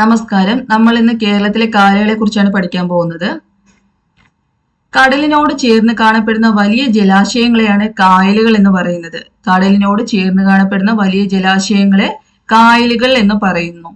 നമസ്കാരം. നമ്മൾ ഇന്ന് കേരളത്തിലെ കായലുകളെ കുറിച്ചാണ് പഠിക്കാൻ പോകുന്നത്. കടലിനോട് ചേർന്ന് കാണപ്പെടുന്ന വലിയ ജലാശയങ്ങളെയാണ് കായലുകൾ എന്ന് പറയുന്നത്. കടലിനോട് ചേർന്ന് കാണപ്പെടുന്ന വലിയ ജലാശയങ്ങളെ കായലുകൾ എന്ന് പറയുന്നു.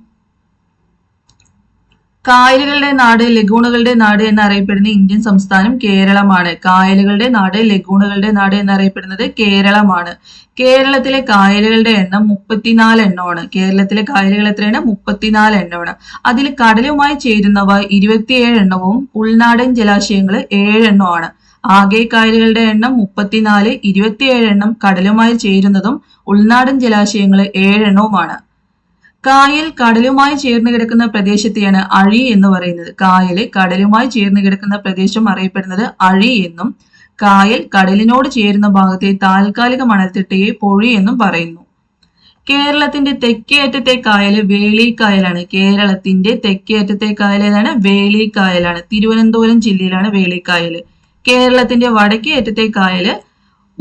കായലുകളുടെ നാട് ലഗൂണുകളുടെ നാട് എന്നറിയപ്പെടുന്ന ഇന്ത്യൻ സംസ്ഥാനം കേരളമാണ്. കായലുകളുടെ നാട് ലഗൂണുകളുടെ നാട് എന്നറിയപ്പെടുന്നത് കേരളമാണ്. കേരളത്തിലെ കായലുകളുടെ എണ്ണം മുപ്പത്തിനാല് എണ്ണമാണ്. കേരളത്തിലെ കായലുകൾ എത്രയാണ്? മുപ്പത്തിനാല് എണ്ണമാണ്. അതിൽ കടലുമായി ചേരുന്നവ ഇരുപത്തിയേഴ് എണ്ണവും ഉൾനാടൻ ജലാശയങ്ങൾ ഏഴെണ്ണമാണ് ആകെ കായലുകളുടെ എണ്ണം മുപ്പത്തിനാല് ഇരുപത്തിയേഴ് എണ്ണം കടലുമായി ചേരുന്നതും ഉൾനാടൻ ജലാശയങ്ങൾ ഏഴെണ്ണവുമാണ് കായൽ കടലുമായി ചേർന്ന് കിടക്കുന്ന പ്രദേശത്തെയാണ് അഴി എന്ന് പറയുന്നത്. കായൽ കടലുമായി ചേർന്ന് കിടക്കുന്ന പ്രദേശം അറിയപ്പെടുന്നത് അഴി എന്നും കായൽ കടലിനോട് ചേരുന്ന ഭാഗത്തെ താൽക്കാലിക മണൽത്തിട്ടയെ പൊഴി എന്നും പറയുന്നു. കേരളത്തിന്റെ തെക്കേ അറ്റത്തെ കായൽ വേളിക്കായലാണ്. കേരളത്തിന്റെ തെക്കേ അറ്റത്തെ കായൽ ഏതാണ് വേളിക്കായലാണ്. തിരുവനന്തപുരം ജില്ലയിലാണ് വേളിക്കായൽ കേരളത്തിന്റെ വടക്കേ അറ്റത്തെ കായൽ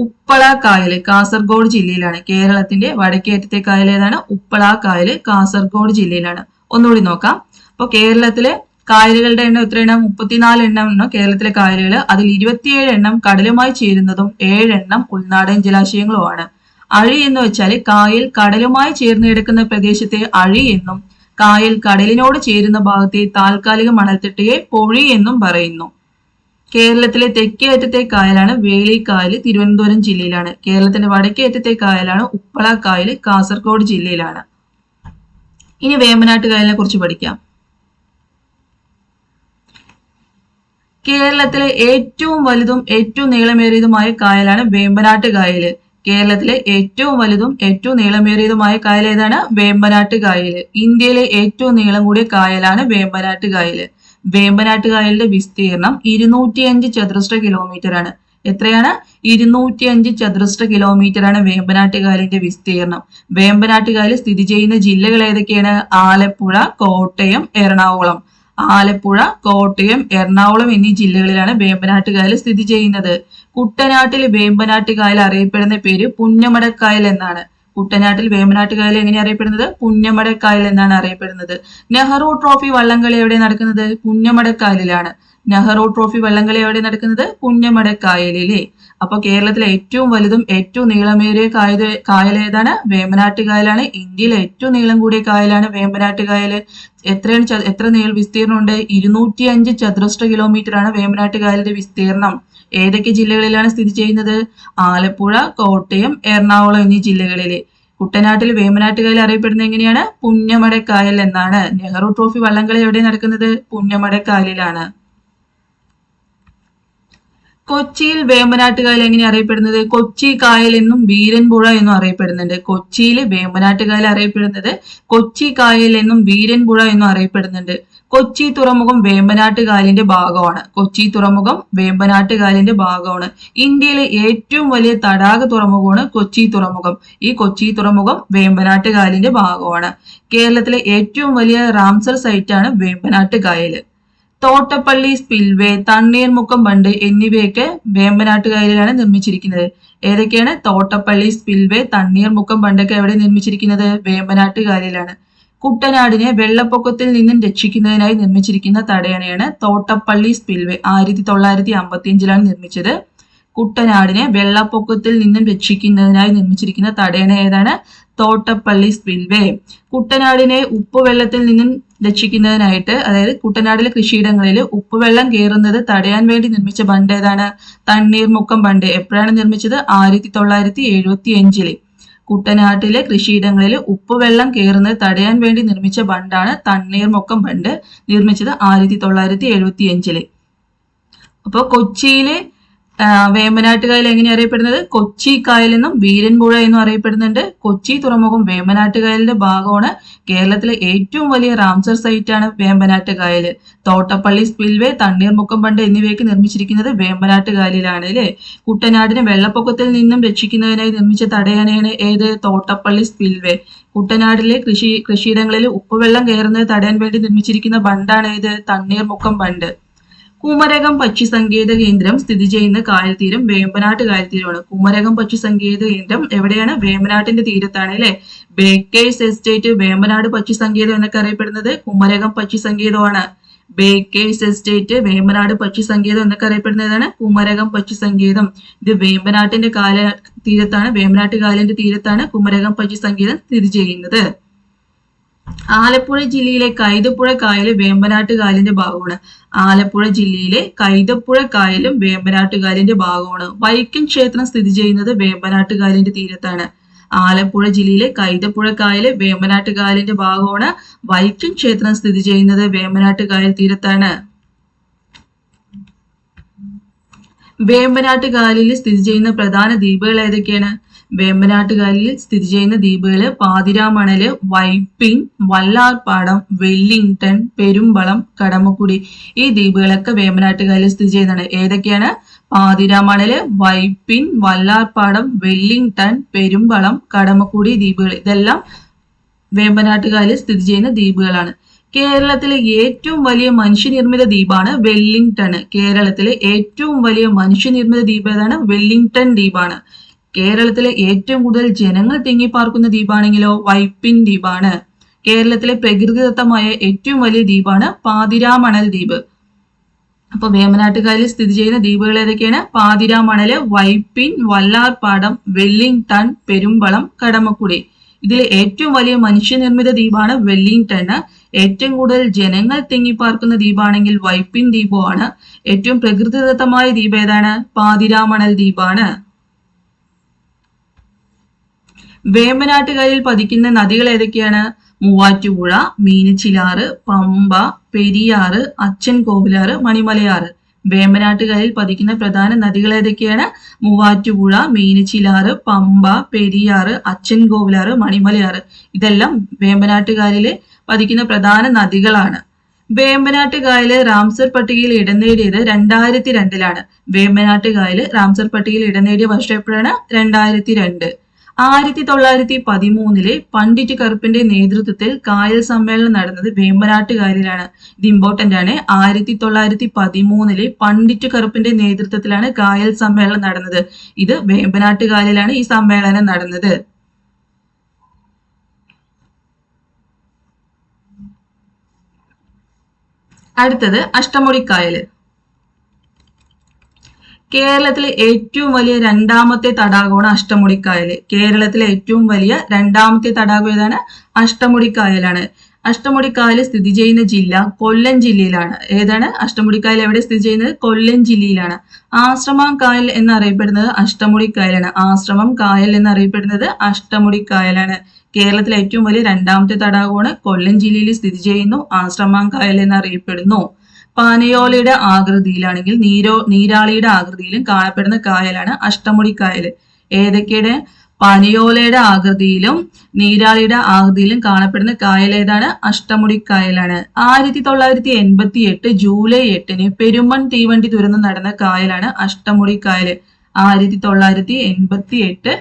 ഉപ്പള കായൽ കാസർഗോഡ് ജില്ലയിലാണ്. കേരളത്തിന്റെ വടക്കേറ്റത്തെ കായൽ ഏതാണ്? ഉപ്പള കായൽ കാസർഗോഡ് ജില്ലയിലാണ്. ഒന്നുകൂടി നോക്കാം. അപ്പോൾ കേരളത്തിലെ കായലുകളുടെ എണ്ണം എത്ര എണ്ണം മുപ്പത്തിനാല് എണ്ണം എണ്ണം കേരളത്തിലെ കായലുകൾ അതിൽ ഇരുപത്തിയേഴ് എണ്ണം കടലുമായി ചേരുന്നതും ഏഴെണ്ണം ഉൾനാടൻ ജലാശയങ്ങളുമാണ് അഴി എന്ന് വെച്ചാൽ കായൽ കടലുമായി ചേർന്ന് കിടക്കുന്ന പ്രദേശത്തെ അഴി എന്നും കായൽ കടലിനോട് ചേരുന്ന ഭാഗത്തെ താൽക്കാലിക മണൽത്തിട്ടയെ പൊഴി എന്നും പറയുന്നു. കേരളത്തിലെ തെക്കേ അറ്റത്തെ കായലാണ് വേളിക്കായൽ തിരുവനന്തപുരം ജില്ലയിലാണ്. കേരളത്തിന്റെ വടക്കേ അറ്റത്തെ കായലാണ് ഉപ്പള കായൽ കാസർഗോഡ് ജില്ലയിലാണ്. ഇനി വേമ്പനാട്ട് കായലിനെ കുറിച്ച് പഠിക്കാം. കേരളത്തിലെ ഏറ്റവും വലുതും ഏറ്റവും നീളമേറിയതുമായ കായലാണ് വേമ്പനാട്ട് കായൽ കേരളത്തിലെ ഏറ്റവും വലുതും ഏറ്റവും നീളമേറിയതുമായ കായൽ ഏതാണ് വേമ്പനാട്ട് കായൽ ഇന്ത്യയിലെ ഏറ്റവും നീളം കൂടിയ കായലാണ് വേമ്പനാട്ട് കായൽ വേമ്പനാട്ട് കായലിന്റെ വിസ്തീർണം ഇരുന്നൂറ്റിയഞ്ച് ചതുരശ്ര കിലോമീറ്റർ ആണ്. എത്രയാണ്? ഇരുന്നൂറ്റിയഞ്ച് ചതുരശ്ര കിലോമീറ്റർ ആണ് വേമ്പനാട്ട് കായലിന്റെ വിസ്തീർണം വേമ്പനാട്ട് കായൽ സ്ഥിതി ചെയ്യുന്ന ജില്ലകൾ ഏതൊക്കെയാണ്? ആലപ്പുഴ കോട്ടയം എറണാകുളം. ആലപ്പുഴ കോട്ടയം എറണാകുളം എന്നീ ജില്ലകളിലാണ് വേമ്പനാട്ടുകായൽ സ്ഥിതി ചെയ്യുന്നത്. കുട്ടനാട്ടിൽ വേമ്പനാട്ടുകായൽ അറിയപ്പെടുന്ന പേര് പുന്നമടക്കായൽ എന്നാണ്. കുട്ടനാട്ടിൽ വേമ്പനാട്ട് കായൽ എങ്ങനെ അറിയപ്പെടുന്നത്? പുന്നമടക്കായൽ എന്നാണ് അറിയപ്പെടുന്നത്. നെഹ്റു ട്രോഫി വള്ളംകളി എവിടെ നടക്കുന്നത്? പുന്നമടക്കായലിലാണ്. നെഹ്റു ട്രോഫി വള്ളംകളി എവിടെ നടക്കുന്നത്? പുണ്യമടക്കായലിലെ അപ്പൊ കേരളത്തിലെ ഏറ്റവും വലുതും ഏറ്റവും നീളമേറിയ കായൽ കായൽ ഏതാണ്? വേമ്പനാട്ട് കായലാണ്. ഇന്ത്യയിലെ ഏറ്റവും നീളം കൂടിയ കായലാണ് വേമ്പനാട്ട് കായൽ എത്രയാണ് എത്ര നീൾ വിസ്തീർണമുണ്ട് ഇരുന്നൂറ്റി അഞ്ച് ചതുരശ്ര കിലോമീറ്റർ ആണ് വേമ്പനാട്ട് കായലിന്റെ വിസ്തീർണം ഏതൊക്കെ ജില്ലകളിലാണ് സ്ഥിതി ചെയ്യുന്നത്? ആലപ്പുഴ കോട്ടയം എറണാകുളം എന്നീ ജില്ലകളിലെ. കുട്ടനാട്ടിൽ വേമ്പനാട്ട് കായൽ അറിയപ്പെടുന്നത് എങ്ങനെയാണ്? പുന്നമടക്കായൽ എന്നാണ്. നെഹ്റു ട്രോഫി വള്ളംകളി എവിടെ നടക്കുന്നത്? പുന്നമടക്കായലിലാണ്. കൊച്ചിയിൽ വേമ്പനാട്ട് കായൽ എങ്ങനെ അറിയപ്പെടുന്നത്? കൊച്ചി കായൽ എന്നും വീരൻപുഴ എന്നും അറിയപ്പെടുന്നുണ്ട്. കൊച്ചിയിൽ വേമ്പനാട്ട് കായൽ അറിയപ്പെടുന്നത് കൊച്ചി കായൽ എന്നും വീരൻപുഴ എന്നും അറിയപ്പെടുന്നുണ്ട്. കൊച്ചി തുറമുഖം വേമ്പനാട്ട് കായലിന്റെ ഭാഗമാണ്. കൊച്ചി തുറമുഖം വേമ്പനാട്ട് കായലിന്റെ ഭാഗമാണ്. ഇന്ത്യയിലെ ഏറ്റവും വലിയ തടാക തുറമുഖമാണ് കൊച്ചി തുറമുഖം. ഈ കൊച്ചി തുറമുഖം വേമ്പനാട്ട് കായലിന്റെ ഭാഗമാണ്. കേരളത്തിലെ ഏറ്റവും വലിയ റാംസർ സൈറ്റാണ് വേമ്പനാട്ട് കായൽ തോട്ടപ്പള്ളി സ്പിൽവേ തണ്ണീർമുക്കം ബണ്ട് എന്നിവയൊക്കെ വേമ്പനാട്ട് കായലിലാണ് നിർമ്മിച്ചിരിക്കുന്നത്. ഏതൊക്കെയാണ് തോട്ടപ്പള്ളി സ്പിൽവേ തണ്ണീർമുക്കം ബണ്ടൊക്കെ എവിടെ നിർമ്മിച്ചിരിക്കുന്നത്? വേമ്പനാട്ട് കായലിലാണ് കുട്ടനാടിനെ വെള്ളപ്പൊക്കത്തിൽ നിന്നും രക്ഷിക്കുന്നതിനായി നിർമ്മിച്ചിരിക്കുന്ന തടയണയാണ് തോട്ടപ്പള്ളി സ്പിൽവേ. ആയിരത്തി തൊള്ളായിരത്തി അമ്പത്തിയഞ്ചിലാണ് നിർമ്മിച്ചത്. കുട്ടനാടിനെ വെള്ളപ്പൊക്കത്തിൽ നിന്നും രക്ഷിക്കുന്നതിനായി നിർമ്മിച്ചിരിക്കുന്ന തടയണ ഏതാണ്? തോട്ടപ്പള്ളി സ്പിൽവേ കുട്ടനാടിനെ ഉപ്പുവെള്ളത്തിൽ നിന്നും രക്ഷിക്കുന്നതിനായിട്ട് അതായത് കുട്ടനാടിലെ കൃഷിയിടങ്ങളിൽ ഉപ്പുവെള്ളം കയറുന്നത് തടയാൻ വേണ്ടി നിർമ്മിച്ച ബണ്ട് ഏതാണ്? തണ്ണീർമുക്കം ബണ്ട്. എപ്പോഴാണ് നിർമ്മിച്ചത്? ആയിരത്തി തൊള്ളായിരത്തി എഴുപത്തി അഞ്ചിൽ കുട്ടനാട്ടിലെ കൃഷിയിടങ്ങളിൽ ഉപ്പുവെള്ളം കയറുന്നത് തടയാൻ വേണ്ടി നിർമ്മിച്ച ബണ്ടാണ് തണ്ണീർമുക്കം ബണ്ട്. നിർമ്മിച്ചത് ആയിരത്തി തൊള്ളായിരത്തി എഴുപത്തി അഞ്ചിൽ അപ്പോൾ കൊച്ചിയിലെ ആ, വേമ്പനാട്ട് കായൽ എങ്ങനെ അറിയപ്പെടുന്നത്? കൊച്ചി കായൽ എന്നും വീരൻപുഴ എന്നും അറിയപ്പെടുന്നുണ്ട്. കൊച്ചി തുറമുഖം വേമ്പനാട്ട് കായലിന്റെ ഭാഗമാണ്. കേരളത്തിലെ ഏറ്റവും വലിയ റാംസർ സൈറ്റ് ആണ് വേമ്പനാട്ട് കായൽ തോട്ടപ്പള്ളി സ്പിൽവേ തണ്ണീർമുക്കം ബണ്ട് എന്നിവയൊക്കെ നിർമ്മിച്ചിരിക്കുന്നത് വേമ്പനാട്ട് കായലിലാണ് അല്ലേ? കുട്ടനാടിനെ വെള്ളപ്പൊക്കത്തിൽ നിന്നും രക്ഷിക്കുന്നതിനായി നിർമ്മിച്ച തടയണയാണ് ഏത്? തോട്ടപ്പള്ളി സ്പിൽവേ കുട്ടനാടിലെ കൃഷി കൃഷിയിടങ്ങളിൽ ഉപ്പുവെള്ളം കയറുന്നത് തടയാൻ വേണ്ടി നിർമ്മിച്ചിരിക്കുന്ന ബണ്ടാണ് ഏത്? തണ്ണീർമുക്കം ബണ്ട്. കുമരകം പക്ഷി സങ്കേത കേന്ദ്രം സ്ഥിതി ചെയ്യുന്ന കായൽത്തീരം തീരം വേമ്പനാട്ട് കായൽത്തീരമാണ്. കുമരകം പക്ഷി സങ്കേത കേന്ദ്രം എവിടെയാണ്? വേമ്പനാട്ടിന്റെ തീരത്താണ് അല്ലെ? ബേക്കേഴ്സ് എസ്റ്റേറ്റ് വേമ്പനാട് പക്ഷി സങ്കേതം എന്നൊക്കെ അറിയപ്പെടുന്നത് കുമരകം പക്ഷി സങ്കേതമാണ്. ബേക്കേഴ്സ് എസ്റ്റേറ്റ് വേമ്പനാട് പക്ഷി സങ്കേതം എന്നൊക്കെ അറിയപ്പെടുന്നതാണ് കുമരകം പക്ഷി സങ്കേതം. ഇത് വേമ്പനാട്ടിന്റെ കാല തീരത്താണ് വേമ്പനാട്ട് കായലിന്റെ തീരത്താണ് കുമരകം പക്ഷി സങ്കേതം സ്ഥിതി ചെയ്യുന്നത്. ആലപ്പുഴ ജില്ലയിലെ കൈതപ്പുഴ കായലും വേമ്പനാട്ട് കായലിന്റെ ഭാഗമാണ്. ആലപ്പുഴ ജില്ലയിലെ കൈതപ്പുഴ കായലും വേമ്പനാട്ട് കായലിന്റെ ഭാഗമാണ്. വൈക്കം ക്ഷേത്രം സ്ഥിതി ചെയ്യുന്നത് വേമ്പനാട്ട് കായലിന്റെ തീരത്താണ്. ആലപ്പുഴ ജില്ലയിലെ കൈതപ്പുഴ കായൽ വേമ്പനാട്ട് കായലിന്റെ ഭാഗമാണ്. വൈക്കം ക്ഷേത്രം സ്ഥിതി ചെയ്യുന്നത് വേമ്പനാട്ട് കായൽ തീരത്താണ്. വേമ്പനാട്ട് കായലിൽ സ്ഥിതി ചെയ്യുന്ന പ്രധാന ദ്വീപുകൾ ഏതൊക്കെയാണ്? വേമ്പനാട്ട് കായലിൽ സ്ഥിതി ചെയ്യുന്ന ദ്വീപുകൾ പാതിരാമണൽ വൈപ്പിൻ വല്ലാർപാടം വെല്ലിംഗ്ടൺ പെരുമ്പളം കടമക്കുടി. ഈ ദ്വീപുകളൊക്കെ വേമ്പനാട്ടുകാലിൽ സ്ഥിതി ചെയ്യുന്നുണ്ട്. ഏതൊക്കെയാണ്? പാതിരാമണൽ വൈപ്പിൻ വല്ലാർപാടം വെല്ലിംഗ്ടൺ പെരുമ്പളം കടമക്കുടി ദ്വീപുകൾ ഇതെല്ലാം വേമ്പനാട്ടുകാലിൽ സ്ഥിതി ചെയ്യുന്ന ദ്വീപുകളാണ്. കേരളത്തിലെ ഏറ്റവും വലിയ മനുഷ്യനിർമ്മിത ദ്വീപാണ് വെല്ലിംഗ്ടൺ. കേരളത്തിലെ ഏറ്റവും വലിയ മനുഷ്യനിർമ്മിത ദ്വീപ് ഏതാണ്? വെല്ലിംഗ്ടൺ ദ്വീപാണ്. കേരളത്തിലെ ഏറ്റവും കൂടുതൽ ജനങ്ങൾ തിങ്ങിപ്പാർക്കുന്ന ദ്വീപാണെങ്കിലോ വൈപ്പിൻ ദ്വീപാണ്. കേരളത്തിലെ പ്രകൃതിദത്തമായ ഏറ്റവും വലിയ ദ്വീപാണ് പാതിരാമണൽ ദ്വീപ്. അപ്പൊ വേമനാട്ടുകാരിൽ സ്ഥിതി ചെയ്യുന്ന ദ്വീപുകൾ ഏതൊക്കെയാണ്? പാതിരാമണൽ വൈപ്പിൻ വല്ലാർപാടം വെല്ലിംഗ്ടൺ പെരുമ്പളം കടമക്കുടി. ഇതിൽ ഏറ്റവും വലിയ മനുഷ്യനിർമ്മിത ദ്വീപാണ് വെല്ലിംഗ്ടൺ. ഏറ്റവും കൂടുതൽ ജനങ്ങൾ തിങ്ങിപ്പാർക്കുന്ന ദ്വീപാണെങ്കിൽ വൈപ്പിൻ ദ്വീപുമാണ്. ഏറ്റവും പ്രകൃതിദത്തമായ ദ്വീപ് ഏതാണ്? പാതിരാമണൽ ദ്വീപാണ്. വേമ്പനാട്ടുകാരിൽ പതിക്കുന്ന നദികൾ ഏതൊക്കെയാണ്? മൂവാറ്റുപുഴ മീനച്ചിലാറ് പമ്പ പെരിയാറ് അച്ഛൻ കോവിലാറ് മണിമലയാറ്. വേമ്പനാട്ടുകാരിൽ പതിക്കുന്ന പ്രധാന നദികൾ ഏതൊക്കെയാണ്? മൂവാറ്റുപുഴ മീനച്ചിലാറ് പമ്പ പെരിയാറ് അച്ഛൻ കോവിലാറ് മണിമലയാറ്. ഇതെല്ലാം വേമ്പനാട്ടുകാരിലെ പതിക്കുന്ന പ്രധാന നദികളാണ്. വേമ്പനാട്ടുകായൽ റാംസർ പട്ടികയിൽ ഇടം നേടിയത് രണ്ടായിരത്തി രണ്ടിലാണ്. വേമ്പനാട്ടുകായൽ റാംസർ പട്ടികയിൽ ഇടം നേടിയ വർഷം എപ്പോഴാണ്? രണ്ടായിരത്തി രണ്ട്. ആയിരത്തി തൊള്ളായിരത്തി പതിമൂന്നിലെ പണ്ഡിറ്റ് കറുപ്പിന്റെ നേതൃത്വത്തിൽ കായൽ സമ്മേളനം നടന്നത് വേമ്പനാട്ടുകാരിലാണ്. ഇത് ഇമ്പോർട്ടന്റ് ആണ്. ആയിരത്തി തൊള്ളായിരത്തി പതിമൂന്നിലെ പണ്ഡിറ്റ് കറുപ്പിന്റെ നേതൃത്വത്തിലാണ് കായൽ സമ്മേളനം നടന്നത്. ഇത് വേമ്പനാട്ടുകാരിലാണ് ഈ സമ്മേളനം നടന്നത്. അടുത്തത് അഷ്ടമുടിക്കായൽ. കേരളത്തിലെ ഏറ്റവും വലിയ രണ്ടാമത്തെ തടാകമാണ് അഷ്ടമുടിക്കായൽ കേരളത്തിലെ ഏറ്റവും വലിയ രണ്ടാമത്തെ തടാകം ഏതാണ്? അഷ്ടമുടിക്കായലാണ്. അഷ്ടമുടിക്കായൽ സ്ഥിതി ചെയ്യുന്ന ജില്ല കൊല്ലം ജില്ലയിലാണ്. ഏതാണ്? അഷ്ടമുടിക്കായൽ എവിടെ സ്ഥിതി ചെയ്യുന്നത്? കൊല്ലം ജില്ലയിലാണ്. ആശ്രമം കായൽ എന്നറിയപ്പെടുന്നത് അഷ്ടമുടിക്കായലാണ്. ആശ്രമം കായൽ എന്നറിയപ്പെടുന്നത് അഷ്ടമുടിക്കായലാണ്. കേരളത്തിലെ ഏറ്റവും വലിയ രണ്ടാമത്തെ തടാകമാണ് കൊല്ലം ജില്ലയിൽ സ്ഥിതി ചെയ്യുന്നു. ആശ്രമം കായൽ എന്നറിയപ്പെടുന്നു. പാനയോലയുടെ ആകൃതിയിലാണെങ്കിൽ നീരോ നീരാളിയുടെ ആകൃതിയിലും കാണപ്പെടുന്ന കായലാണ് അഷ്ടമുടി കായൽ. ഏതൊക്കെയുടെ? പനയോലയുടെ ആകൃതിയിലും നീരാളിയുടെ ആകൃതിയിലും കാണപ്പെടുന്ന കായൽ ഏതാണ്? അഷ്ടമുടി കായലാണ്. ആയിരത്തി തൊള്ളായിരത്തി എൺപത്തി എട്ട് ജൂലൈ എട്ടിന് പെരുമൺ തീവണ്ടി തുരന്ന് നടന്ന കായലാണ് അഷ്ടമുടി കായൽ. ആയിരത്തി തൊള്ളായിരത്തി എൺപത്തി എട്ട്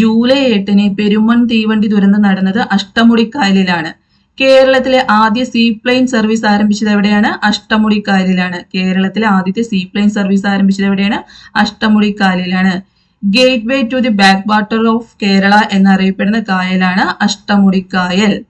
ജൂലൈ എട്ടിന് പെരുമൺ തീവണ്ടി തുരന്ന് നടന്നത് അഷ്ടമുടി കായലിലാണ്. കേരളത്തിലെ ആദ്യ സീപ്ലെയിൻ സർവീസ് ആരംഭിച്ചത് എവിടെയാണ്? അഷ്ടമുടിക്കാലിലാണ്. കേരളത്തിലെ ആദ്യത്തെ സീപ്ലെയിൻ സർവീസ് ആരംഭിച്ചത് എവിടെയാണ്? അഷ്ടമുടിക്കാലിലാണ്. Gateway to the backwater of Kerala എന്നറിയപ്പെടുന്ന കായലാണ് അഷ്ടമുടിക്കായൽ.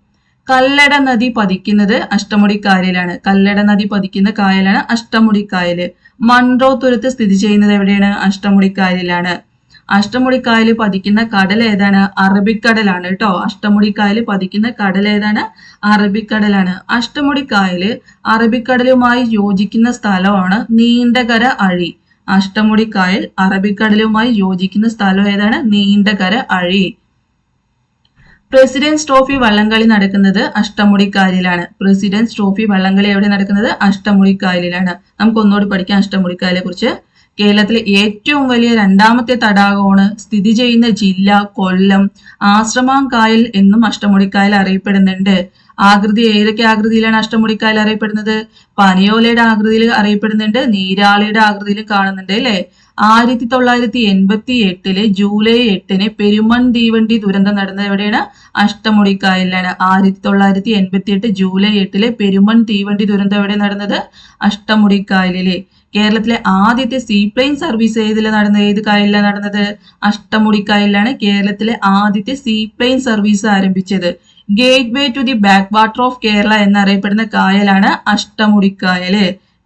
കല്ലട നദി പതിക്കുന്നത് അഷ്ടമുടിക്കായലിലാണ് കല്ലട നദി പതിക്കുന്ന കായലാണ് അഷ്ടമുടിക്കായൽ. മൺറോ തുരത്ത് സ്ഥിതി ചെയ്യുന്നത് എവിടെയാണ്? അഷ്ടമുടിക്കായലിലാണ്. അഷ്ടമുടിക്കായൽ പതിക്കുന്ന കടൽ ഏതാണ്? അറബിക്കടലാണ് കേട്ടോ അഷ്ടമുടിക്കായൽ പതിക്കുന്ന കടൽ ഏതാണ്? അറബിക്കടലാണ്. അഷ്ടമുടിക്കായൽ അറബിക്കടലുമായി യോജിക്കുന്ന സ്ഥലമാണ് നീണ്ടകര അഴി. അഷ്ടമുടിക്കായൽ അറബിക്കടലുമായി യോജിക്കുന്ന സ്ഥലം ഏതാണ്? നീണ്ടകര അഴി. പ്രസിഡൻസ് ട്രോഫി വള്ളംകളി നടക്കുന്നത് അഷ്ടമുടിക്കായലിലാണ്. പ്രസിഡൻസ് ട്രോഫി വള്ളംകളി എവിടെ നടക്കുന്നത്? അഷ്ടമുടിക്കായലിലാണ്. നമുക്ക് ഒന്നുകൂടി പഠിക്കാം അഷ്ടമുടിക്കായലെ കുറിച്ച്. കേരളത്തിലെ ഏറ്റവും വലിയ രണ്ടാമത്തെ തടാകമാണ് സ്ഥിതി ചെയ്യുന്ന ജില്ല കൊല്ലം. ആശ്രമാം കായൽ എന്നും അഷ്ടമുടിക്കായൽ അറിയപ്പെടുന്നുണ്ട്. ആകൃതി ഏതൊക്കെ ആകൃതിയിലാണ് അഷ്ടമുടിക്കായൽ അറിയപ്പെടുന്നത്? പനയോലയുടെ ആകൃതിയിൽ അറിയപ്പെടുന്നുണ്ട്. നീരാളിയുടെ ആകൃതിയിൽ കാണുന്നുണ്ട് അല്ലെ? ആയിരത്തി തൊള്ളായിരത്തി എൺപത്തി എട്ടിൽ ജൂലൈ എട്ടിന് പെരുമൺ തീവണ്ടി ദുരന്തം നടന്നത് എവിടെയാണ്? അഷ്ടമുടിക്കായലിലാണ്. ആയിരത്തി തൊള്ളായിരത്തി എൺപത്തി എട്ട് ജൂലൈ എട്ടിൽ പെരുമൺ തീവണ്ടി ദുരന്തം എവിടെ നടന്നത്? അഷ്ടമുടിക്കായലിലെ. കേരളത്തിലെ ആദ്യത്തെ സീപ്ലെയിൻ സർവീസ് ഏതിൽ നടന്നത്? ഏത് കായലിലാണ് നടന്നത്? അഷ്ടമുടി കായലിലാണ് കേരളത്തിലെ ആദ്യത്തെ സീപ്ലെയിൻ സർവീസ് ആരംഭിച്ചത്. Gateway to the backwater of Kerala എന്നറിയപ്പെടുന്ന കായലാണ് അഷ്ടമുടിക്കായൽ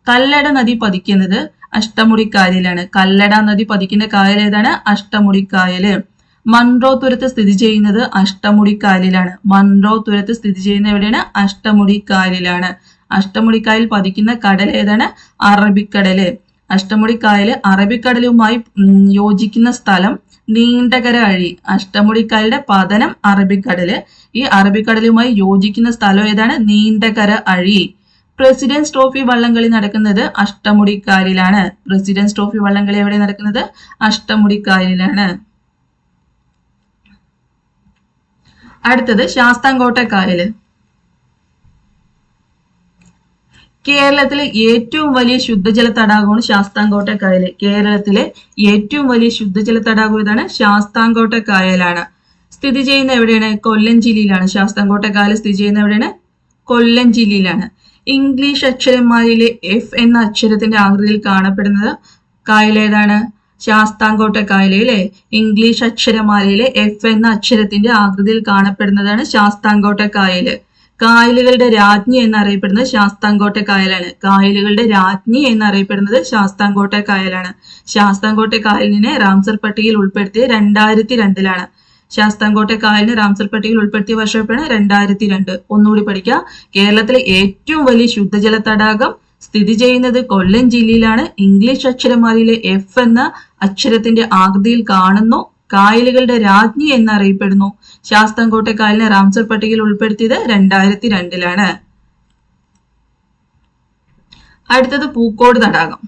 കല്ലട നദി പതിക്കുന്നത് അഷ്ടമുടിക്കായലിലാണ് കല്ലട നദി പതിക്കുന്ന കായൽ ഏതാണ്? അഷ്ടമുടിക്കായൽ മൺറോ തുരത്ത് സ്ഥിതി ചെയ്യുന്നത് അഷ്ടമുടിക്കായലിലാണ് മൺറോ തുരത്ത് സ്ഥിതി ചെയ്യുന്ന എവിടെയാണ്? അഷ്ടമുടിക്കായലിലാണ് അഷ്ടമുടിക്കായൽ പതിക്കുന്ന കടൽ ഏതാണ്? അറബിക്കടൽ. അഷ്ടമുടിക്കായൽ അറബിക്കടലുമായി യോജിക്കുന്ന സ്ഥലം നീണ്ടകര അഴി. അഷ്ടമുടിക്കായലിന്റെ പതനം അറബിക്കടൽ. ഈ അറബിക്കടലുമായി യോജിക്കുന്ന സ്ഥലം ഏതാണ്? നീണ്ടകര അഴി. പ്രസിഡൻസ് ട്രോഫി വള്ളംകളി നടക്കുന്നത് അഷ്ടമുടിക്കായലിലാണ്. പ്രസിഡൻസ് ട്രോഫി വള്ളംകളി എവിടെ നടക്കുന്നത്? അഷ്ടമുടിക്കായലിലാണ്. അടുത്തത് ശാസ്താംകോട്ട കായൽ കേരളത്തിലെ ഏറ്റവും വലിയ ശുദ്ധജല തടാകമാണ് ശാസ്താംകോട്ട കായൽ കേരളത്തിലെ ഏറ്റവും വലിയ ശുദ്ധജല തടാകം ഇതാണ് ശാസ്താംകോട്ട കായലാണ് സ്ഥിതി ചെയ്യുന്ന എവിടെയാണ്? കൊല്ലം ജില്ലയിലാണ്. ശാസ്താംകോട്ട കായൽ സ്ഥിതി ചെയ്യുന്ന എവിടെയാണ്? കൊല്ലം ജില്ലയിലാണ്. ഇംഗ്ലീഷ് അക്ഷരന്മാരിലെ എഫ് എന്ന അക്ഷരത്തിന്റെ ആകൃതിയിൽ കാണപ്പെടുന്നത് കായലേതാണ് ശാസ്താംകോട്ട കായൽ ഇംഗ്ലീഷ് അക്ഷരമാലയിലെ എഫ് എന്ന അക്ഷരത്തിന്റെ ആകൃതിയിൽ കാണപ്പെടുന്നതാണ് ശാസ്താംകോട്ട കായൽ കായലുകളുടെ രാജ്ഞി എന്നറിയപ്പെടുന്നത് ശാസ്താംകോട്ടെ കായലാണ് കായലുകളുടെ രാജ്ഞി എന്നറിയപ്പെടുന്നത് ശാസ്താംകോട്ടെ കായലാണ് ശാസ്താംകോട്ടെ കായലിനെ റാംസർ പട്ടികയിൽ ഉൾപ്പെടുത്തിയ രണ്ടായിരത്തി രണ്ടിലാണ് ശാസ്താംകോട്ടെ കായലിനെ റാംസർ പട്ടികയിൽ ഉൾപ്പെടുത്തിയ വർഷം എപ്പോഴാണ് രണ്ടായിരത്തി രണ്ട് ഒന്നുകൂടി പഠിക്കുക കേരളത്തിലെ ഏറ്റവും വലിയ ശുദ്ധജല തടാകം സ്ഥിതി ചെയ്യുന്നത് കൊല്ലം ജില്ലയിലാണ്. ഇംഗ്ലീഷ് അക്ഷരമാലയിലെ എഫ് എന്ന അക്ഷരത്തിന്റെ ആകൃതിയിൽ കാണുന്നു. കായലുകളുടെ രാജ്ഞി എന്നറിയപ്പെടുന്നു. ശാസ്താംകോട്ട കായലിനെ റാംസർ പട്ടികയിൽ ഉൾപ്പെടുത്തിയത് രണ്ടായിരത്തി രണ്ടിലാണ് അടുത്തത് പൂക്കോട് തടാകം.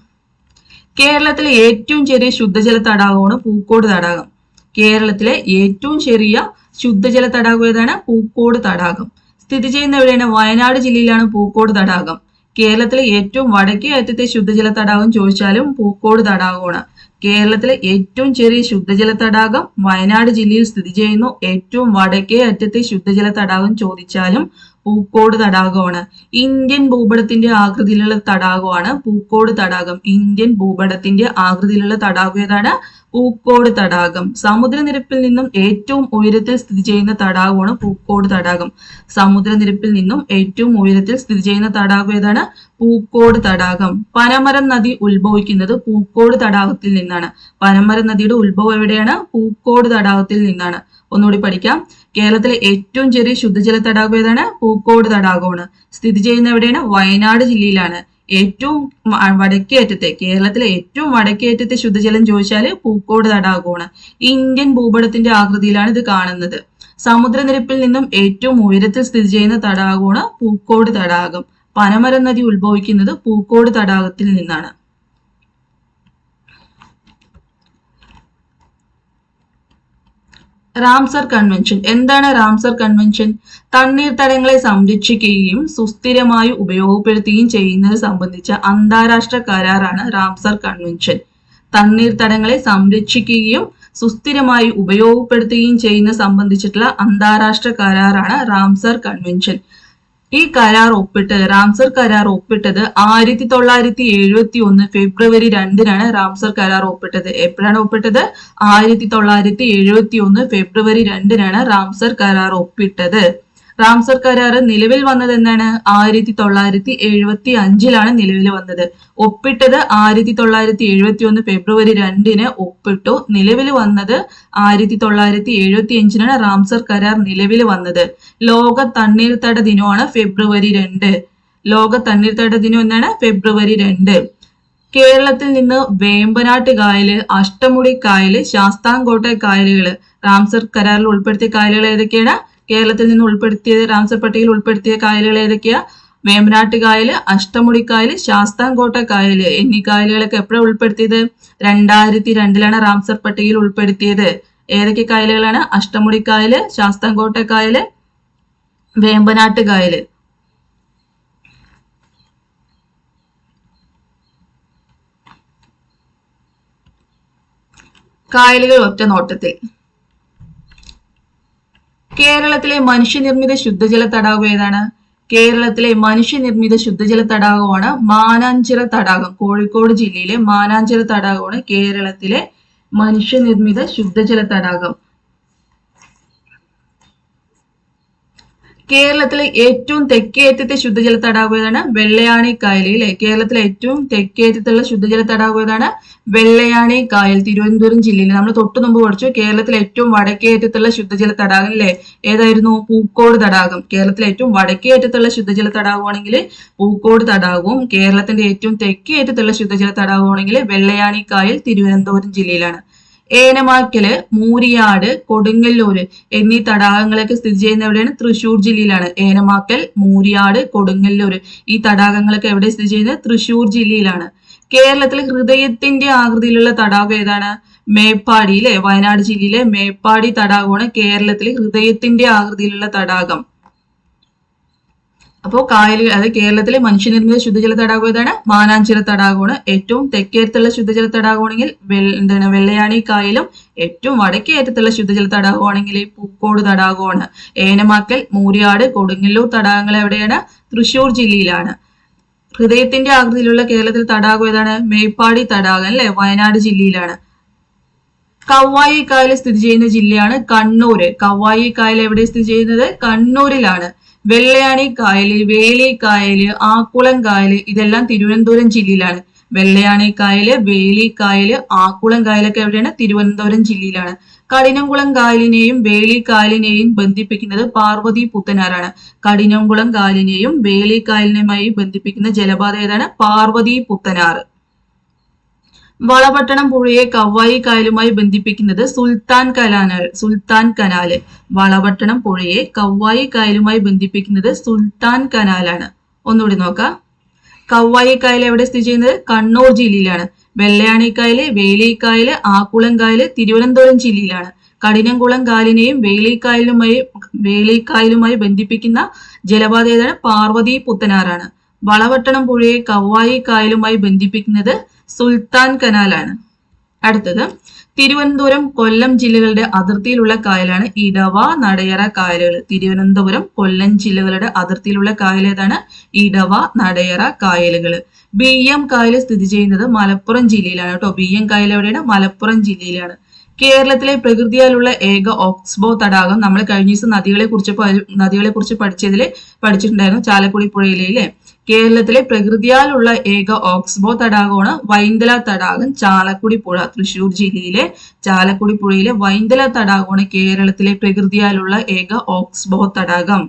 കേരളത്തിലെ ഏറ്റവും ചെറിയ ശുദ്ധജല തടാകമാണ് പൂക്കോട് തടാകം. കേരളത്തിലെ ഏറ്റവും ചെറിയ ശുദ്ധജല തടാകം ഏതാണ്? പൂക്കോട് തടാകം. സ്ഥിതി ചെയ്യുന്ന എവിടെയാണ്? വയനാട് ജില്ലയിലാണ് പൂക്കോട് തടാകം. കേരളത്തിലെ ഏറ്റവും വടക്കേ അറ്റത്തെ ശുദ്ധജല തടാകം ചോദിച്ചാലും പൂക്കോട് തടാകമാണ്. കേരളത്തിലെ ഏറ്റവും ചെറിയ ശുദ്ധജല തടാകം വയനാട് ജില്ലയിൽ സ്ഥിതി ചെയ്യുന്നു. ഏറ്റവും വടക്കേ അറ്റത്തെ ശുദ്ധജല തടാകം ചോദിച്ചാലും പൂക്കോട് തടാകമാണ്. ഇന്ത്യൻ ഭൂപടത്തിന്റെ ആകൃതിയിലുള്ള തടാകമാണ് പൂക്കോട് തടാകം. ഇന്ത്യൻ ഭൂപടത്തിന്റെ ആകൃതിയിലുള്ള തടാകം ഏതാണ്? പൂക്കോട് തടാകം. സമുദ്രനിരപ്പിൽ നിന്നും ഏറ്റവും ഉയരത്തിൽ സ്ഥിതി ചെയ്യുന്ന തടാകമാണ് പൂക്കോട് തടാകം. സമുദ്രനിരപ്പിൽ നിന്നും ഏറ്റവും ഉയരത്തിൽ സ്ഥിതി ചെയ്യുന്ന തടാകം ഏതാണ്? പൂക്കോട് തടാകം. പനമരം നദി ഉത്ഭവിക്കുന്നത് പൂക്കോട് തടാകത്തിൽ നിന്നാണ്. പനമരം നദിയുടെ ഉത്ഭവം എവിടെയാണ്? പൂക്കോട് തടാകത്തിൽ നിന്നാണ്. ഒന്നുകൂടി പഠിക്കാം. കേരളത്തിലെ ഏറ്റവും ചെറിയ ശുദ്ധജല തടാകം ഏതാണ്? പൂക്കോട് തടാകമാണ്. സ്ഥിതി ചെയ്യുന്ന എവിടെയാണ്? വയനാട് ജില്ലയിലാണ്. ഏറ്റവും മ- വടക്കേ അറ്റത്തെ കേരളത്തിലെ ഏറ്റവും വടക്കേ അറ്റത്തെ ശുദ്ധജലം ചോദിച്ചാൽ പൂക്കോട് തടാകമാണ്. ഇന്ത്യൻ ഭൂപടത്തിന്റെ ആകൃതിയിലാണ് ഇത് കാണുന്നത്. സമുദ്രനിരപ്പിൽ നിന്നും ഏറ്റവും ഉയരത്തിൽ സ്ഥിതി ചെയ്യുന്ന തടാകമാണ് പൂക്കോട് തടാകം. പനമരം നദി ഉത്ഭവിക്കുന്നത് പൂക്കോട് തടാകത്തിൽ നിന്നാണ്. Ramsar convention. എന്താണ് റാംസർ കൺവെൻഷൻ? തണ്ണീർത്തടങ്ങളെ സംരക്ഷിക്കുകയും സുസ്ഥിരമായി ഉപയോഗപ്പെടുത്തുകയും ചെയ്യുന്നത് സംബന്ധിച്ച അന്താരാഷ്ട്ര കരാറാണ് റാംസർ കൺവെൻഷൻ. തണ്ണീർത്തടങ്ങളെ സംരക്ഷിക്കുകയും സുസ്ഥിരമായി ഉപയോഗപ്പെടുത്തുകയും ചെയ്യുന്ന സംബന്ധിച്ചിട്ടുള്ള അന്താരാഷ്ട്ര കരാറാണ് റാംസർ കൺവെൻഷൻ. ഈ കരാർ ഒപ്പിട്ട് റാംസർ കരാർ ഒപ്പിട്ടത് ആയിരത്തി തൊള്ളായിരത്തി എഴുപത്തി ഒന്ന് ഫെബ്രുവരി രണ്ടിനാണ് റാംസർ കരാർ ഒപ്പിട്ടത്. എപ്പോഴാണ് ഒപ്പിട്ടത്? ആയിരത്തി തൊള്ളായിരത്തി എഴുപത്തി ഒന്ന് ഫെബ്രുവരി രണ്ടിനാണ് റാംസർ കരാർ ഒപ്പിട്ടത്. റാംസർ കരാർ നിലവിൽ വന്നത് എന്നാണ് ആയിരത്തി തൊള്ളായിരത്തി എഴുപത്തി അഞ്ചിലാണ് നിലവിൽ വന്നത്. ഒപ്പിട്ടത് ആയിരത്തി തൊള്ളായിരത്തി എഴുപത്തി ഒന്ന് ഫെബ്രുവരി രണ്ടിന് ഒപ്പിട്ടു. നിലവിൽ വന്നത് ആയിരത്തി തൊള്ളായിരത്തി എഴുപത്തി അഞ്ചിനാണ് റാംസർ കരാർ നിലവിൽ വന്നത്. ലോക തണ്ണീർത്തട ദിനമാണ് ഫെബ്രുവരി രണ്ട്. ലോക തണ്ണീർത്തട ദിനം എന്നാണ് ഫെബ്രുവരി രണ്ട്. കേരളത്തിൽ നിന്ന് വേമ്പനാട്ട് കായൽ അഷ്ടമുടി കായൽ ശാസ്താംകോട്ടെ കായലുകൾ റാംസർ കരാറിൽ ഉൾപ്പെടുത്തിയ കായലുകൾ ഏതൊക്കെയാണ്? കേരളത്തിൽ നിന്ന് ഉൾപ്പെടുത്തിയത് റാംസർ പട്ടികയിൽ ഉൾപ്പെടുത്തിയ കായലുകൾ ഏതൊക്കെയാ? വേമ്പനാട്ട് കായൽ അഷ്ടമുടിക്കായൽ ശാസ്താംകോട്ട കായൽ എന്നീ കായലുകളൊക്കെ എപ്പോഴാണ് ഉൾപ്പെടുത്തിയത്? രണ്ടായിരത്തി രണ്ടിലാണ് റാംസർ പട്ടികയിൽ ഉൾപ്പെടുത്തിയത്. ഏതൊക്കെ കായലുകളാണ്? അഷ്ടമുടിക്കായൽ ശാസ്താംകോട്ട കായൽ വേമ്പനാട്ട് കായൽ കായലുകൾ ഒറ്റ നോട്ടത്തിൽ. കേരളത്തിലെ മനുഷ്യനിർമ്മിത ശുദ്ധജല തടാകം ഏതാണ്? കേരളത്തിലെ മനുഷ്യനിർമ്മിത ശുദ്ധജല തടാകമാണ് മാനാഞ്ചിറ തടാകം. കോഴിക്കോട് ജില്ലയിലെ മാനാഞ്ചിറ തടാകമാണ് കേരളത്തിലെ മനുഷ്യനിർമ്മിത ശുദ്ധജല തടാകം. കേരളത്തിലെ ഏറ്റവും തെക്കേറ്റത്തെ ശുദ്ധജല തടാകം ഏതാണ്? വെള്ളയാണി കായൽ. അല്ലെ കേരളത്തിലെ ഏറ്റവും തെക്കേറ്റത്തുള്ള ശുദ്ധജല തടാകം ഏതാണ്? വെള്ളയാണി കായൽ. തിരുവനന്തപുരം ജില്ലയിൽ നമ്മൾ തൊട്ടു മുമ്പ് പഠിച്ചു കേരളത്തിലെ ഏറ്റവും വടക്കേറ്റത്തുള്ള ശുദ്ധജല തടാകം അല്ലെ ഏതായിരുന്നു? പൂക്കോട് തടാകം. കേരളത്തിലെ ഏറ്റവും വടക്കേറ്റത്തുള്ള ശുദ്ധജല തടാകമാണെങ്കിൽ പൂക്കോട് തടാകവും കേരളത്തിന്റെ ഏറ്റവും തെക്കേറ്റത്തുള്ള ശുദ്ധജല തടാകമാണെങ്കിൽ വെള്ളയാണി കായൽ തിരുവനന്തപുരം ജില്ലയിലാണ്. ഏനമാക്കൽ മൂരിയാട് കൊടുങ്ങല്ലൂര് എന്നീ തടാകങ്ങളൊക്കെ സ്ഥിതി ചെയ്യുന്ന എവിടെയാണ്? തൃശ്ശൂർ ജില്ലയിലാണ്. ഏനമാക്കൽ മൂരിയാട് കൊടുങ്ങല്ലൂര് ഈ തടാകങ്ങളൊക്കെ എവിടെ സ്ഥിതി ചെയ്യുന്നത്? തൃശ്ശൂർ ജില്ലയിലാണ്. കേരളത്തിലെ ഹൃദയത്തിന്റെ ആകൃതിയിലുള്ള തടാകം ഏതാണ്? മേപ്പാടി അല്ലെ വയനാട് ജില്ലയിലെ മേപ്പാടി തടാകമാണ് കേരളത്തിലെ ഹൃദയത്തിന്റെ ആകൃതിയിലുള്ള തടാകം. അപ്പോൾ കായലുകൾ അതായത് കേരളത്തിലെ മനുഷ്യനിർമ്മിത ശുദ്ധജല തടാകം ഏതാണ് മാനാഞ്ചിറ തടാകമാണ് ഏറ്റവും തെക്കേറ്റത്തുള്ള ശുദ്ധജല തടാകമാണെങ്കിൽ എന്താണ് വെള്ളയാണി കായലും ഏറ്റവും വടക്കേറ്റത്തുള്ള ശുദ്ധജല തടാകമാണെങ്കിൽ പൂക്കോട് തടാകമാണ് ഏനമാക്കൽ മൂരിയാട് കൊടുങ്ങല്ലൂർ തടാകങ്ങൾ എവിടെയാണ്? തൃശൂർ ജില്ലയിലാണ്. ഹൃദയത്തിന്റെ ആകൃതിയിലുള്ള കേരളത്തിൽ തടാകം ഏതാണ്? മേപ്പാടി തടാകം അല്ലെ? വയനാട് ജില്ലയിലാണ്. കവായി കായൽ സ്ഥിതി ചെയ്യുന്ന ജില്ലയാണ് കണ്ണൂര്. കവായി കായൽ എവിടെ സ്ഥിതി ചെയ്യുന്നത്? കണ്ണൂരിലാണ്. വെള്ളയാണി കായൽ വേലി കായൽ ആക്കുളം കായൽ ഇതെല്ലാം തിരുവനന്തപുരം ജില്ലയിലാണ്. വെള്ളയാണി കായൽ വേലി കായൽ ആക്കുളം കായലൊക്കെ എവിടെയാണ്? തിരുവനന്തപുരം ജില്ലയിലാണ്. കഠിനംകുളം കായലിനെയും വേലി കായലിനെയും ബന്ധിപ്പിക്കുന്നത് പാർവതി പുത്തനാറാണ് കഠിനംകുളം കായലിനെയും വേലി കായലിനെയുമായി ബന്ധിപ്പിക്കുന്ന ജലപാത ഏതാണ്? പാർവതി പുത്തനാറ് വളപട്ടണം പുഴയെ കവ്വായി കായലുമായി ബന്ധിപ്പിക്കുന്നത് സുൽത്താൻ കലാന സുൽത്താൻ കനാല്. വളപട്ടണം പുഴയെ കവ്വായി കായലുമായി ബന്ധിപ്പിക്കുന്നത് സുൽത്താൻ കനാലാണ്. ഒന്നുകൂടി നോക്കാം. കവ്വായി കായൽ എവിടെ സ്ഥിതി ചെയ്യുന്നത്? കണ്ണൂർ ജില്ലയിലാണ്. വെള്ളയാണിക്കായൽ വേലിക്കായൽ ആക്കുളം കായൽ തിരുവനന്തപുരം ജില്ലയിലാണ്. കഠിനംകുളം കായലിനെയും വേലിക്കായലുമായി വേലിക്കായലുമായി ബന്ധിപ്പിക്കുന്ന ജലപാത ഏതാണ് പാർവതി പുത്തനാറാണ്. വളവട്ടണം പുഴയെ കവ്വായി കായലുമായി ബന്ധിപ്പിക്കുന്നത് സുൽത്താൻ കനാലാണ്. അടുത്തത് തിരുവനന്തപുരം കൊല്ലം ജില്ലകളുടെ അതിർത്തിയിലുള്ള കായലാണ് ഇടവ നടയറ കായലുകൾ. തിരുവനന്തപുരം കൊല്ലം ജില്ലകളുടെ അതിർത്തിയിലുള്ള കായൽ ഏതാണ്? ഇടവ നടയറ കായലുകൾ. ബി എം കായൽ സ്ഥിതി ചെയ്യുന്നത് മലപ്പുറം ജില്ലയിലാണ് കേട്ടോ. ബി എം കായൽ എവിടെയാണ്? മലപ്പുറം ജില്ലയിലാണ്. കേരളത്തിലെ പ്രകൃതിയാലുള്ള ഏക ഓക്സ്ബോ തടാകം നമ്മൾ കഴിഞ്ഞ ദിവസം നദികളെ കുറിച്ച് നദികളെ കുറിച്ച് പഠിച്ചതിൽ പഠിച്ചിട്ടുണ്ടായിരുന്നു ചാലക്കുടി പുഴയിലെ കേരളത്തിലെ പ്രകൃതിയാലുള്ള ഏക ഓക്സ്ബോ തടാകമാണ് വൈന്തല തടാകം. ചാലക്കുടി പുഴ തൃശൂർ ജില്ലയിലെ ചാലക്കുടി പുഴയിലെ വൈന്തല തടാകമാണ് കേരളത്തിലെ പ്രകൃതിയാലുള്ള ഏക ഓക്സ്ബോ തടാകം.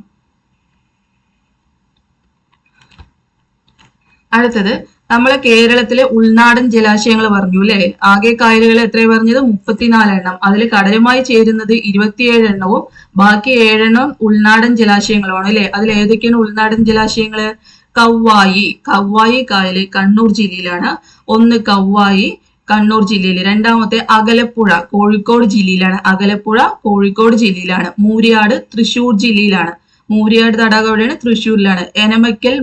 അടുത്തത് നമ്മളെ കേരളത്തിലെ ഉൾനാടൻ ജലാശയങ്ങൾ പറഞ്ഞു അല്ലെ? ആകെ കായലുകൾ എത്ര പറഞ്ഞത്? മുപ്പത്തിനാല് എണ്ണം. അതിൽ കടലുമായി ചേരുന്നത് ഇരുപത്തിയേഴ് എണ്ണവും ബാക്കി ഏഴെണ്ണം ഉൾനാടൻ ജലാശയങ്ങളുമാണ് അല്ലെ? അതിൽ ഏതൊക്കെയാണ് ഉൾനാടൻ ജലാശയങ്ങൾ? കവ്വായി. കവ്വായി കായൽ കണ്ണൂർ ജില്ലയിലാണ്. ഒന്ന് കവ്വായി കണ്ണൂർ ജില്ലയിൽ രണ്ടാമത്തെ അകലപ്പുഴ കോഴിക്കോട് ജില്ലയിലാണ്. അകലപ്പുഴ കോഴിക്കോട് ജില്ലയിലാണ്. മൂരിയാട് തൃശൂർ ജില്ലയിലാണ്. മൂരിയാട് തടാകം എവിടെയാണ്? തൃശ്ശൂരിലാണ് എനമക്കൽ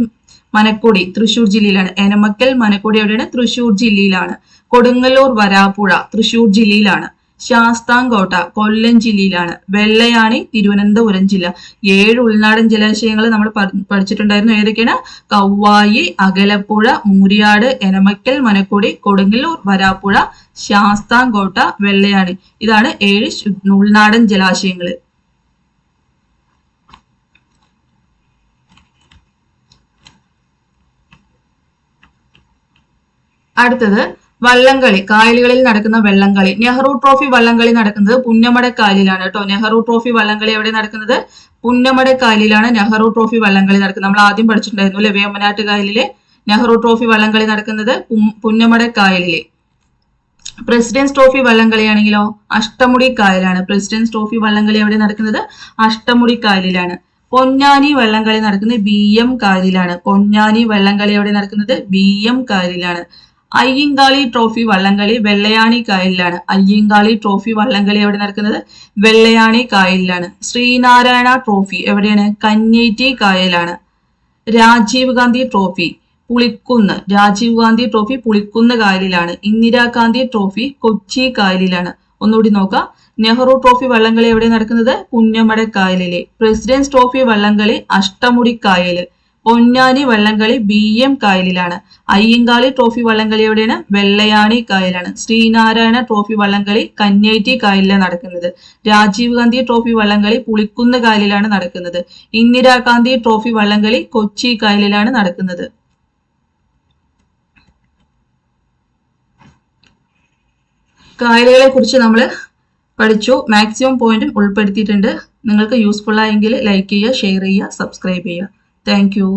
മനക്കൊടി തൃശൂർ ജില്ലയിലാണ്. എനമക്കൽ മനക്കൊടി എവിടെയാണ്? തൃശൂർ ജില്ലയിലാണ്. കൊടുങ്ങല്ലൂർ വരാപ്പുഴ തൃശൂർ ജില്ലയിലാണ്. ശാസ്താംകോട്ട കൊല്ലം ജില്ലയിലാണ്. വെള്ളയാണി തിരുവനന്തപുരം ജില്ല. ഏഴ് ഉൾനാടൻ ജലാശയങ്ങൾ നമ്മൾ പഠിച്ചിട്ടുണ്ടായിരുന്നു. ഏതൊക്കെയാണ്? കവ്വായി അകലപ്പുഴ മൂരിയാട് എനമക്കൽ മനക്കൊടി കൊടുങ്ങല്ലൂർ വരാപ്പുഴ ശാസ്താംകോട്ട വെള്ളയാണി. ഇതാണ് ഏഴ് ഉൾനാടൻ ജലാശയങ്ങൾ. അടുത്തത് വള്ളംകളി കായലുകളിൽ നടക്കുന്ന വള്ളംകളി. നെഹ്റു ട്രോഫി വള്ളംകളി നടക്കുന്നത് പുന്നമട കായലിലാണ് കേട്ടോ. നെഹ്റു ട്രോഫി വള്ളംകളി എവിടെ നടക്കുന്നത്? പുന്നമട കായലിലാണ് നെഹ്റു ട്രോഫി വള്ളംകളി നടക്കുന്നത്. നമ്മൾ ആദ്യം പഠിച്ചിട്ടുണ്ടായിരുന്നു അല്ലെ? വേമ്പനാട്ട് കായലിലെ നെഹ്റു ട്രോഫി വള്ളംകളി നടക്കുന്നത് പുന്നമടക്കായലിലെ പ്രസിഡൻസ് ട്രോഫി വള്ളംകളിയാണെങ്കിലോ? അഷ്ടമുടി കായലാണ്. പ്രസിഡൻസ് ട്രോഫി വള്ളംകളി എവിടെ നടക്കുന്നത്? അഷ്ടമുടി കായലിലാണ്. പൊന്നാനി വള്ളംകളി നടക്കുന്നത് ബി എം കായലിലാണ്. പൊന്നാനി വള്ളംകളി എവിടെ നടക്കുന്നത്? ബി എം കായലിലാണ്. അയ്യങ്കാളി ട്രോഫി വള്ളംകളി വെള്ളയാണി കായലിലാണ്. അയ്യങ്കാളി ട്രോഫി വള്ളംകളി എവിടെ നടക്കുന്നത്? വെള്ളയാണി കായലിലാണ്. ശ്രീനാരായണ ട്രോഫി എവിടെയാണ്? കന്നേറ്റി കായലാണ്. രാജീവ് ഗാന്ധി ട്രോഫി പുളിക്കുന്ന്. രാജീവ് ഗാന്ധി ട്രോഫി പുളിക്കുന്ന് കായലിലാണ്. ഇന്ദിരാഗാന്ധി ട്രോഫി കൊച്ചി കായലിലാണ്. ഒന്നുകൂടി നോക്കാം. നെഹ്റു ട്രോഫി വള്ളംകളി എവിടെ നടക്കുന്നത്? പുന്നമട കായലിലെ. പ്രസിഡന്റ്സ് ട്രോഫി വള്ളംകളി അഷ്ടമുടി കായൽ. പൊന്നാനി വള്ളംകളി ബി എം കായലിലാണ്. അയ്യങ്കാളി ട്രോഫി വള്ളംകളി എവിടെയാണ്? വെള്ളയാണി കായലാണ്. ശ്രീനാരായണ ട്രോഫി വള്ളംകളി കന്യാറ്റി കായലിലാണ് നടക്കുന്നത്. രാജീവ് ഗാന്ധി ട്രോഫി വള്ളംകളി പുളിക്കുന്ന് കായലിലാണ് നടക്കുന്നത്. ഇന്ദിരാഗാന്ധി ട്രോഫി വള്ളംകളി കൊച്ചി കായലിലാണ് നടക്കുന്നത്. കായലുകളെ കുറിച്ച് നമ്മൾ പഠിച്ചു. മാക്സിമം പോയിന്റും ഉൾപ്പെടുത്തിയിട്ടുണ്ട്. നിങ്ങൾക്ക് യൂസ്ഫുൾ ആയെങ്കിൽ ലൈക്ക് ചെയ്യുക ഷെയർ ചെയ്യുക സബ്സ്ക്രൈബ് ചെയ്യുക. Thank you.